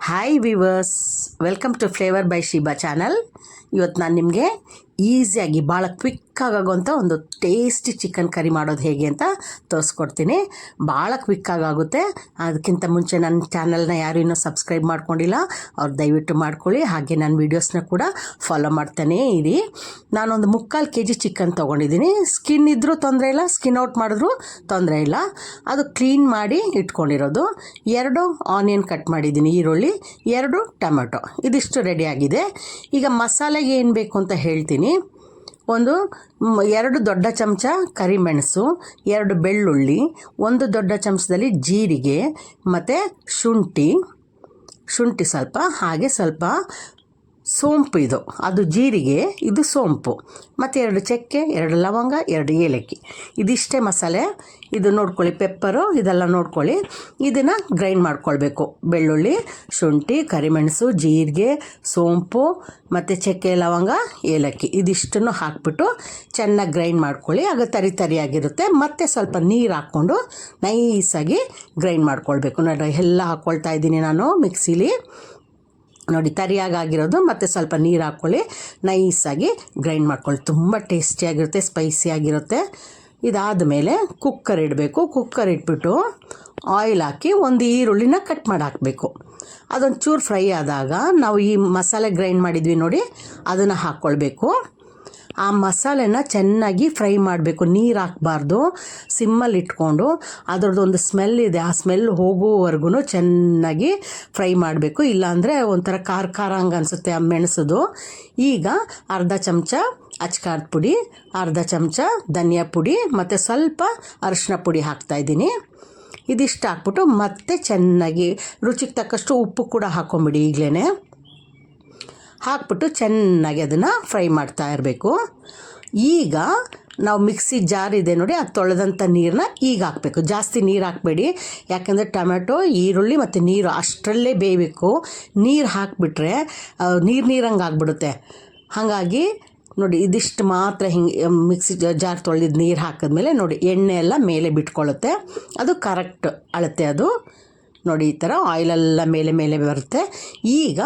Hi viewers welcome to flavour by Shiba channel ಇವತ್ತು ನಾನು ನಿಮಗೆ ಈಸಿಯಾಗಿ ಭಾಳ ಕ್ವಿಕ್ಕಾಗಿ ಆಗುವಂಥ ಒಂದು ಟೇಸ್ಟಿ ಚಿಕನ್ ಕರಿ ಮಾಡೋದು ಹೇಗೆ ಅಂತ ತೋರಿಸ್ಕೊಡ್ತೀನಿ. ಭಾಳ ಕ್ವಿಕ್ಕಾಗುತ್ತೆ ಅದಕ್ಕಿಂತ ಮುಂಚೆ ನನ್ನ ಚಾನಲ್ನ ಯಾರು ಇನ್ನೂ ಸಬ್ಸ್ಕ್ರೈಬ್ ಮಾಡ್ಕೊಂಡಿಲ್ಲ, ಅವ್ರು ದಯವಿಟ್ಟು ಮಾಡ್ಕೊಳ್ಳಿ. ಹಾಗೆ ನನ್ನ ವೀಡಿಯೋಸ್ನ ಕೂಡ ಫಾಲೋ ಮಾಡ್ತಾನೇ ಇರಿ. ನಾನೊಂದು ಮುಕ್ಕಾಲು ಕೆ ಜಿ ಚಿಕನ್ ತೊಗೊಂಡಿದ್ದೀನಿ. ಸ್ಕಿನ್ ಇದ್ದರೂ ತೊಂದರೆ ಇಲ್ಲ, ಸ್ಕಿನ್ ಔಟ್ ಮಾಡಿದ್ರೂ ತೊಂದರೆ ಇಲ್ಲ. ಅದು ಕ್ಲೀನ್ ಮಾಡಿ ಇಟ್ಕೊಂಡಿರೋದು. ಎರಡು ಆನಿಯನ್ ಕಟ್ ಮಾಡಿದ್ದೀನಿ ಈರುಳ್ಳಿ, ಎರಡು ಟೊಮೆಟೊ. ಇದಿಷ್ಟು ರೆಡಿಯಾಗಿದೆ. ಈಗ ಮಸಾಲೆಗೆ ಏನು ಬೇಕು ಅಂತ ಹೇಳ್ತೀನಿ. ಒಂದು ಎರಡು ದೊಡ್ಡ ಚಮಚ ಕರಿಮೆಣಸು, ಎರಡು ಬೆಳ್ಳುಳ್ಳಿ, ಒಂದು ದೊಡ್ಡ ಚಮಚದಲ್ಲಿ ಜೀರಿಗೆ, ಮತ್ತು ಶುಂಠಿ ಶುಂಠಿ ಸ್ವಲ್ಪ, ಹಾಗೆ ಸ್ವಲ್ಪ ಸೋಂಪು ಇದು. ಅದು ಜೀರಿಗೆ, ಇದು ಸೋಂಪು. ಮತ್ತು ಎರಡು ಚಕ್ಕೆ, ಎರಡು ಲವಂಗ, ಎರಡು ಏಲಕ್ಕಿ. ಇದಿಷ್ಟೇ ಮಸಾಲೆ. ಇದು ನೋಡ್ಕೊಳ್ಳಿ, ಪೆಪ್ಪರು, ಇದೆಲ್ಲ ನೋಡ್ಕೊಳ್ಳಿ. ಇದನ್ನು ಗ್ರೈಂಡ್ ಮಾಡ್ಕೊಳ್ಬೇಕು. ಬೆಳ್ಳುಳ್ಳಿ, ಶುಂಠಿ, ಕರಿಮೆಣಸು, ಜೀರಿಗೆ, ಸೋಂಪು, ಮತ್ತು ಚಕ್ಕೆ, ಲವಂಗ, ಏಲಕ್ಕಿ. ಇದಿಷ್ಟನ್ನು ಹಾಕ್ಬಿಟ್ಟು ಚೆನ್ನಾಗಿ ಗ್ರೈಂಡ್ ಮಾಡ್ಕೊಳ್ಳಿ. ಆಗ ತರಿ ತರಿಯಾಗಿರುತ್ತೆ. ಮತ್ತು ಸ್ವಲ್ಪ ನೀರು ಹಾಕ್ಕೊಂಡು ನೈಸಾಗಿ ಗ್ರೈಂಡ್ ಮಾಡ್ಕೊಳ್ಬೇಕು. ನೋಡಿ ಎಲ್ಲ ಹಾಕ್ಕೊಳ್ತಾ ಇದ್ದೀನಿ ನಾನು ಮಿಕ್ಸಿಲಿ. ನೋಡಿ ತರಿಯಾಗಿರೋದು ಮತ್ತು ಸ್ವಲ್ಪ ನೀರು ಹಾಕ್ಕೊಳ್ಳಿ. ನೈಸಾಗಿ ಗ್ರೈಂಡ್ ಮಾಡ್ಕೊಳ್ಳಿ. ತುಂಬ ಟೇಸ್ಟಿಯಾಗಿರುತ್ತೆ ಸ್ಪೈಸಿಯಾಗಿರುತ್ತೆ ಇದಾದ ಮೇಲೆ ಕುಕ್ಕರ್ ಇಡಬೇಕು. ಕುಕ್ಕರ್ ಇಟ್ಬಿಟ್ಟು ಆಯಿಲ್ ಹಾಕಿ ಒಂದು ಈರುಳ್ಳಿನ ಕಟ್ ಮಾಡಿ ಹಾಕಬೇಕು. ಅದೊಂದು ಚೂರು ಫ್ರೈ ಆದಾಗ ನಾವು ಈ ಮಸಾಲೆ ಗ್ರೈಂಡ್ ಮಾಡಿದ್ವಿ ನೋಡಿ, ಅದನ್ನು ಹಾಕ್ಕೊಳ್ಬೇಕು. ಆ ಮಸಾಲೆನ ಚೆನ್ನಾಗಿ ಫ್ರೈ ಮಾಡಬೇಕು. ನೀರು ಹಾಕಬಾರ್ದು. ಸಿಮ್ಮಲ್ಲಿ ಇಟ್ಕೊಂಡು ಅದರದ್ದು ಒಂದು ಸ್ಮೆಲ್ ಇದೆ. ಆ ಸ್ಮೆಲ್ ಹೋಗುವವರೆಗೂ ಚೆನ್ನಾಗಿ ಫ್ರೈ ಮಾಡಬೇಕು. ಇಲ್ಲಾಂದರೆ ಒಂಥರ ಖಾರ ಖಾರ ಹಂಗೆ ಅನಿಸುತ್ತೆ ಆ ಮೆಣಸದು. ಈಗ ಅರ್ಧ ಚಮಚ ಅಚ್ಕಾರದ ಪುಡಿ, ಅರ್ಧ ಚಮಚ ಧನಿಯಾ ಪುಡಿ ಮತ್ತು ಸ್ವಲ್ಪ ಅರಿಶಿನ ಪುಡಿ ಹಾಕ್ತಾಯಿದ್ದೀನಿ ಇದಿಷ್ಟು ಹಾಕ್ಬಿಟ್ಟು ಮತ್ತೆ ಚೆನ್ನಾಗಿ ರುಚಿಗೆ ತಕ್ಕಷ್ಟು ಉಪ್ಪು ಕೂಡ ಹಾಕ್ಕೊಂಬಿಡಿ ಈಗಲೇ ಹಾಕ್ಬಿಟ್ಟು ಚೆನ್ನಾಗಿ ಅದನ್ನು ಫ್ರೈ ಮಾಡ್ತಾ ಇರಬೇಕು. ಈಗ ನಾವು ಮಿಕ್ಸಿ ಜಾರ್ ಇದೆ ನೋಡಿ, ಅದು ತೊಳೆದಂಥ ನೀರನ್ನ ಈಗ ಹಾಕಬೇಕು. ಜಾಸ್ತಿ ನೀರು ಹಾಕಬೇಡಿ. ಯಾಕೆಂದರೆ ಟೊಮೆಟೊ ಈರುಳ್ಳಿ ಮತ್ತು ನೀರು ಅಷ್ಟರಲ್ಲೇ ಬೇಯಬೇಕು. ನೀರು ಹಾಕಿಬಿಟ್ರೆ ನೀರು ನೀರಂಗೆ ಆಗಿಬಿಡುತ್ತೆ. ಹಾಗಾಗಿ ನೋಡಿ, ಇದಿಷ್ಟು ಮಾತ್ರ ಹಿಂಗೆ ಮಿಕ್ಸಿ ಜಾರ್ ತೊಳೆದಿದ್ದು ನೀರು ಹಾಕಿದ್ಮೇಲೆ ನೋಡಿ, ಎಣ್ಣೆ ಎಲ್ಲ ಮೇಲೆ ಬಿಟ್ಕೊಳ್ಳುತ್ತೆ ಅದು ಕರೆಕ್ಟ್ ಅಳತೆ ಅದು. ನೋಡಿ ಈ ಥರ ಆಯಿಲೆಲ್ಲ ಮೇಲೆ ಮೇಲೆ ಬರುತ್ತೆ. ಈಗ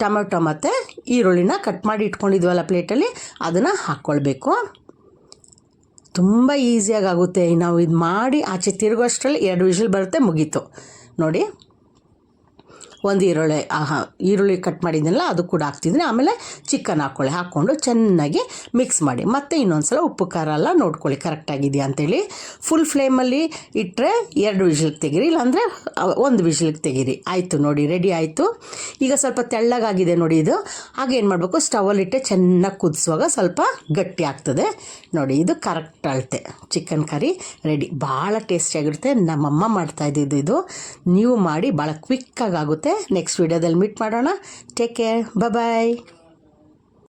ಟೊಮೆಟೊ ಮತ್ತು ಈರುಳ್ಳಿನ ಕಟ್ ಮಾಡಿ ಇಟ್ಕೊಂಡಿದ್ವಲ್ಲ ಪ್ಲೇಟಲ್ಲಿ, ಅದನ್ನು ಹಾಕ್ಕೊಳ್ಬೇಕು. ತುಂಬ ಈಸಿಯಾಗಿ ಆಗುತ್ತೆ ನಾವು ಇದು ಮಾಡಿ ಆಚೆ ತಿರುಗೋಷ್ಟರಲ್ಲಿ ಎರಡು ವಿಷಲ್ ಬರುತ್ತೆ, ಮುಗೀತು. ನೋಡಿ. ಒಂದು ಈರುಳ್ಳಿ ಈರುಳ್ಳಿ ಕಟ್ ಮಾಡಿದ್ನಲ್ಲ, ಅದು ಕೂಡ ಹಾಕ್ತಿದ್ದೀನಿ ಆಮೇಲೆ ಚಿಕನ್ ಹಾಕ್ಕೊಳ್ಳಿ ಹಾಕ್ಕೊಂಡು ಚೆನ್ನಾಗಿ ಮಿಕ್ಸ್ ಮಾಡಿ. ಮತ್ತೆ ಇನ್ನೊಂದು ಸಲ ಉಪ್ಪು, ಖಾರ ಎಲ್ಲ ನೋಡ್ಕೊಳ್ಳಿ. ಕರೆಕ್ಟಾಗಿದೆಯಾ ಅಂತೇಳಿ. ಫುಲ್ ಫ್ಲೇಮಲ್ಲಿ ಇಟ್ಟರೆ ಎರಡು ವಿಷಲಿಗೆ ತೆಗೀರಿ. ಇಲ್ಲಾಂದರೆ ಒಂದು ವಿಷಲಿಗೆ ತೆಗೀರಿ. ಆಯಿತು ನೋಡಿ ರೆಡಿ ಆಯಿತು. ಈಗ ಸ್ವಲ್ಪ ತೆಳ್ಳಗಾಗಿದೆ ನೋಡಿ ಇದು. ಆಗ ಏನು ಮಾಡಬೇಕು? ಸ್ಟವಲ್ಲಿಟ್ಟೆ ಚೆನ್ನಾಗಿ ಕುದಿಸುವಾಗ ಸ್ವಲ್ಪ ಗಟ್ಟಿ ಆಗ್ತದೆ. ನೋಡಿ, ಇದು ಕರೆಕ್ಟ್ ಅಳತೆ. ಚಿಕನ್ ಕರಿ ರೆಡಿ ಭಾಳ ಟೇಸ್ಟಿಯಾಗಿರುತ್ತೆ ನಮ್ಮಮ್ಮ ಮಾಡ್ತಾ ಇದ್ದಿದ್ದು ಇದು. ನೀವು ಮಾಡಿ, ಭಾಳ ಕ್ವಿಕ್ಕಾಗಿ ಆಗುತ್ತೆ. ನೆಕ್ಸ್ಟ್ ವಿಡಿಯೋದಲ್ಲಿ ಮೀಟ್ ಮಾಡೋಣ. ಟೇಕ್ ಕೇರ್ ಬಾಯ್